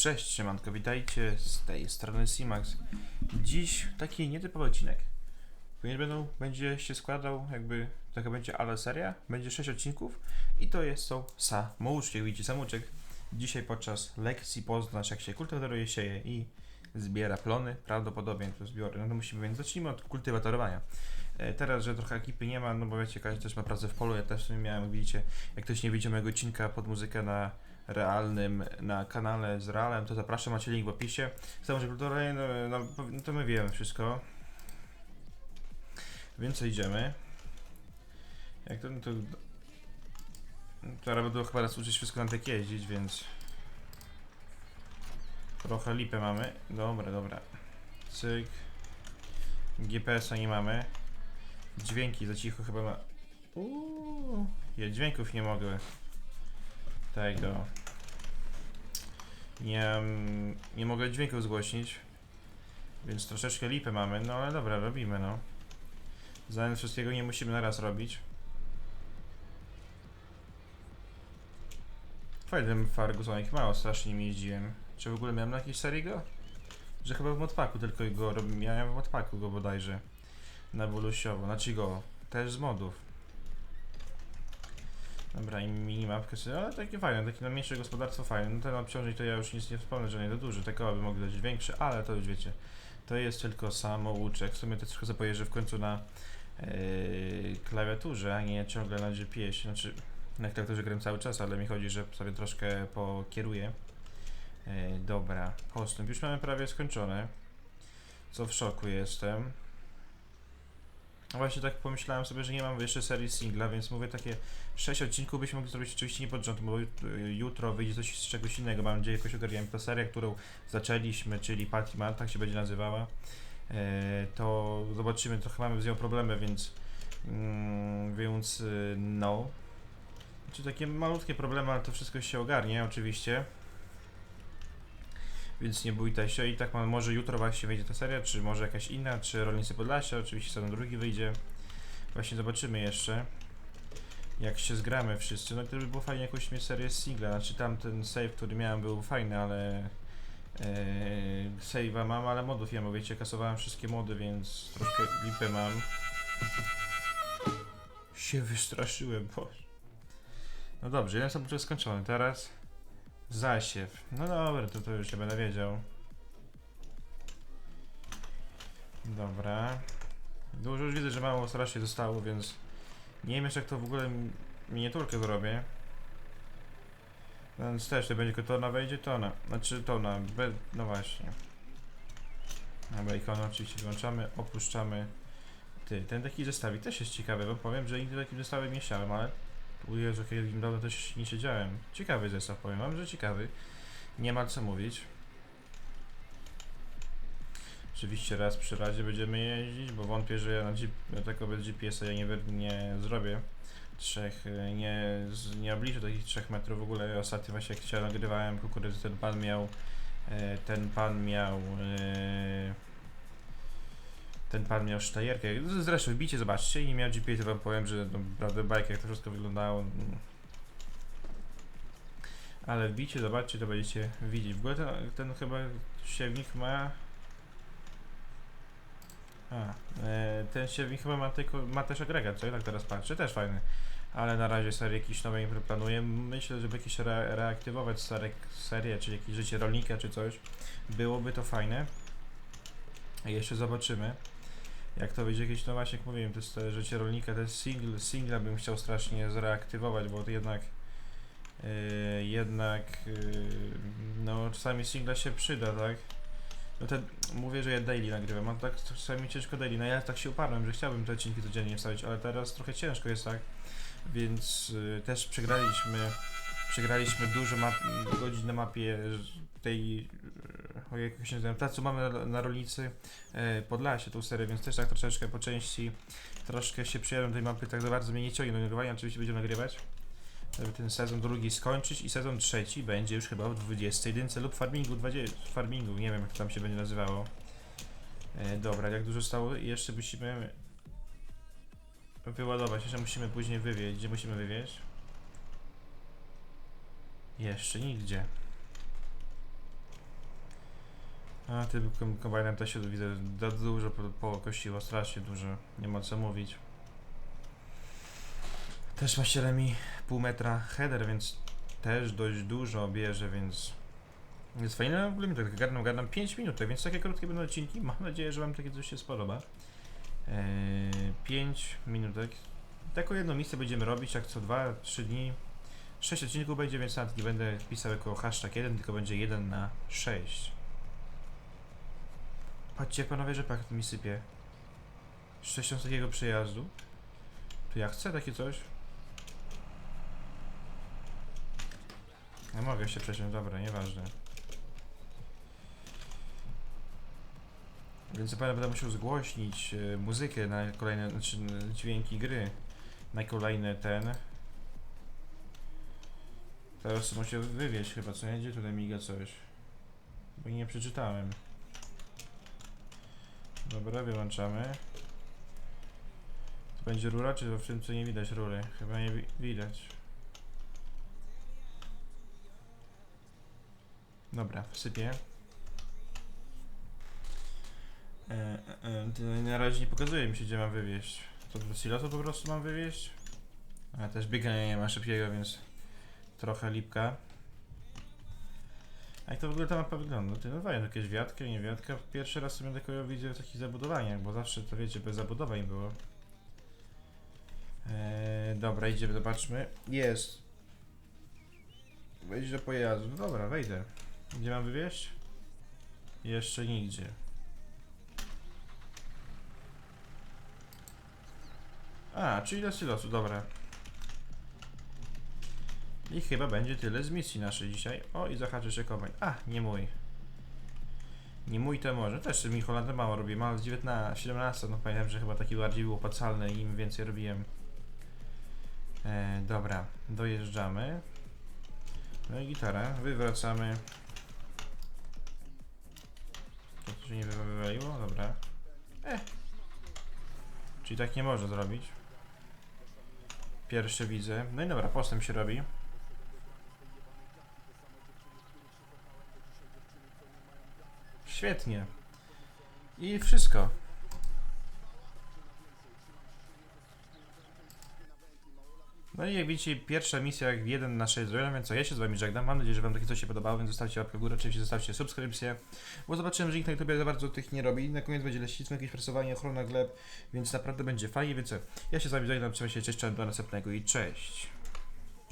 Cześć, siemanko, witajcie z tej strony Simax. Dziś taki nietypowy odcinek, ponieważ będą, będzie się składał jakby, taka będzie ale seria, będzie 6 odcinków i to jest są samouczki, widzicie, samouczek. Dzisiaj podczas lekcji poznasz jak się kultywuje, sieje i zbiera plony, prawdopodobnie to zbiory, no to musimy, więc zacznijmy od kultywatorowania. E, Teraz, że trochę ekipy nie ma, no bo wiecie, każdy też ma pracę w polu, ja też w sumie miałem, widzicie, jak ktoś nie widział mojego odcinka pod muzykę na realnym na kanale z Realem, to zapraszam, macie link w opisie. Samo, że no, no, no to my wiemy wszystko. Więc idziemy. Jak to, no to... Teraz będę chyba raz uczyć wszystko na tak jeździć, więc... Trochę lipę mamy. Dobra, dobra. Cyk. GPS-a nie mamy. Dźwięki za cicho chyba ma... Uuu, ja dźwięków nie mogę tego. Nie, mm, nie mogę dźwięków zgłośnić, więc troszeczkę lipy mamy, no ale dobra, robimy no. Zanim wszystkiego nie musimy naraz robić. Fajny Ferguson, jak mało strasznie nim jeździłem. Czy w ogóle miałem na jakiejś serii go? Że chyba w modpaku tylko go rob- miałem w modpaku go bodajże. Na Bolusiowo, znaczy go, też z modów. Dobra, i minimapkę sobie, ale takie fajne, takie na mniejsze gospodarstwo fajne. No ten obciążnik to ja już nic nie wspomnę, że nie to duży, te koła by mogły być większe, ale to już wiecie. To jest tylko samouczek. W sumie to trochę zapojeżdżę w końcu na yy, klawiaturze, a nie ciągle na GPS. Znaczy, na klawiaturze gram cały czas, ale mi chodzi, że sobie troszkę pokieruję. Yy, dobra, postęp. Już mamy prawie skończone. Co w szoku jestem. No Właśnie tak pomyślałem sobie, że nie mam jeszcze serii singla, więc mówię takie 6 odcinków byśmy mogli zrobić oczywiście nie pod rząd, bo jut- jutro wyjdzie coś z czegoś innego. Mam nadzieję, jakoś ogarniamy ta seria, którą zaczęliśmy, czyli Party Man, tak się będzie nazywała. E, to zobaczymy, trochę mamy z nią problemy, więc mm, więc y, no. Znaczy takie malutkie problemy, ale to wszystko się ogarnie oczywiście. Więc nie bójcie się i tak mam, może jutro właśnie wyjdzie ta seria, czy może jakaś inna, czy Rolnicy Podlasia, oczywiście sezon drugi wyjdzie. Właśnie zobaczymy jeszcze, jak się zgramy wszyscy. No to by było fajnie jakąś mieć serię singla, znaczy tamten save, który miałem był fajny, ale e, save'a mam, ale modów bo wiecie, kasowałem wszystkie mody, więc troszkę lipę mam. Się wystraszyłem, boże. No dobrze, jeden sam skończony, teraz zasiew. No dobra, to, to już nie będę wiedział. Dobra. Dużo już widzę, że mało strasznie zostało, więc nie wiem jeszcze jak to w ogóle mi- miniaturkę zrobię. Więc też to będzie tylko tona wejdzie, tona. Znaczy tona, be, no właśnie. Dobra, ikonę oczywiście wyłączamy, opuszczamy. Ty, ten taki zestawik też jest ciekawy, bo powiem, że nigdy takim zestawem nie siałem, ale o Jezu, jakim dawno też nie siedziałem. Ciekawy zestaw, powiem wam, że ciekawy. Nie ma co mówić. Oczywiście raz przy razie będziemy jeździć, bo wątpię, że ja na G ja tako bez GPS-a ja nie, nie zrobię trzech, e, nie, nie obliczę takich trzech metrów w ogóle. Ostatnio właśnie jak się nagrywałem kukurydzy, ten pan miał, e, ten pan miał, e, ten pan miał sztajerkę. Zresztą wbicie, zobaczcie, i miał GPS, wam powiem, że no, naprawdę bajka jak to wszystko wyglądało. mm. Ale wbicie, zobaczcie, to będziecie widzieć. W ogóle ten, ten chyba siewnik ma... A, e, ten siewnik chyba ma, tylko, ma też agregat, co ja tak teraz patrzę, też fajny. Ale na razie serię jakiś nowej nie planuję. Myślę, żeby jakieś re, reaktywować stare serię, czy jakieś życie rolnika, czy coś. Byłoby to fajne. Jeszcze zobaczymy. Jak to będzie jakieś, no właśnie jak mówiłem, to jest to życie rolnika, to jest single, singla bym chciał strasznie zreaktywować, bo to jednak yy, jednak yy, no czasami singla się przyda, tak? No te, mówię, że ja daily nagrywam, a tak czasami ciężko daily, no ja tak się uparłem, że chciałbym te odcinki codziennie wstawić, ale teraz trochę ciężko jest, tak? Więc yy, też przegraliśmy, przegraliśmy dużo map, godzin na mapie tej, jak się nazywa, ta co mamy na, rolnicy, e, Podlasie tą serię, więc też tak troszeczkę po części troszkę się przyjadłem tej mapy, tak za bardzo mnie nie ciągnie do nagrywania, oczywiście będziemy nagrywać żeby ten sezon drugi skończyć i sezon trzeci będzie już chyba w 21 lub farmingu 20, farmingu, nie wiem jak tam się będzie nazywało. E, dobra, jak dużo stało? Jeszcze musimy wyładować, jeszcze musimy później wywieźć. Gdzie musimy wywieźć? Jeszcze nigdzie. A tym kom- kombajnem też się widzę, za dużo po- pokościło, strasznie dużo, nie ma co mówić. Też ma 7,5 metra header, więc też dość dużo bierze, więc jest fajne. W ogóle mi tak gadam, gadam 5 minut, tak więc takie krótkie będą odcinki. Mam nadzieję, że Wam takie coś się spodoba. Eee, 5 minutek. Taką jedną misję będziemy robić, jak co 2-3 dni. 6 odcinków będzie, więc nawet nie będę pisał jako hashtag 1, tylko będzie 1 na 6. Patrzcie panowie, że pakiet mi sypie. 6 takiego przejazdu. To ja chcę takie coś. Nie mogę się przeciąć, dobra, nieważne. Więc zapewne będę musiał zgłośnić e, muzykę na kolejne, znaczy dźwięki gry. Na kolejny ten. Teraz muszę wywieźć chyba, co nie? Gdzie tutaj miga coś? Bo nie przeczytałem. Dobra, wyłączamy. To będzie rura, czy w tym co nie widać rury? Chyba nie wi widać. Dobra, wsypię. E, e, e, na razie nie pokazuje mi się, gdzie mam wywieźć. To do silosu po prostu mam wywieźć? A też biegania nie ma szybkiego, więc trochę lipka. A jak to w ogóle ta mapa wygląda? Ty, no fajnie, jakieś wiatka, nie wiatka. Pierwszy raz sobie takiego widzę w takich zabudowaniach, bo zawsze to wiecie, bez zabudowań było. Eee, dobra, idziemy, zobaczmy. Jest. Wejdź do pojazdu. No dobra, wejdę. Gdzie mam wywieźć? Jeszcze nigdzie. A, czyli do silosu, dobra. I chyba będzie tyle z misji naszej dzisiaj. O, i zahaczy się kombajn. A, nie mój. Nie mój to może. Też mi Holandę mało robiłem, ale z 19, 17, no pamiętam, że chyba taki bardziej był opłacalny i im więcej robiłem. E, dobra, dojeżdżamy. No i gitara, wywracamy. To się nie wy- wywaliło? Dobra. E. Czyli tak nie można zrobić. Pierwszy widzę. No i dobra, postęp się robi. Świetnie. I wszystko. No i jak widzicie, pierwsza misja jak 1 na 6 zrobiona, więc co, ja się z wami żegnam. Mam nadzieję, że wam takie coś się podobało, więc zostawcie łapkę w górę, oczywiście zostawcie subskrypcję, bo zobaczyłem, że nikt na YouTube za bardzo tych nie robi. Na koniec będzie leśnictwo, jakieś prasowanie, ochrona gleb, więc naprawdę będzie fajnie, więc co, ja się z wami żegnam, trzymajcie się, cześć, do następnego i cześć.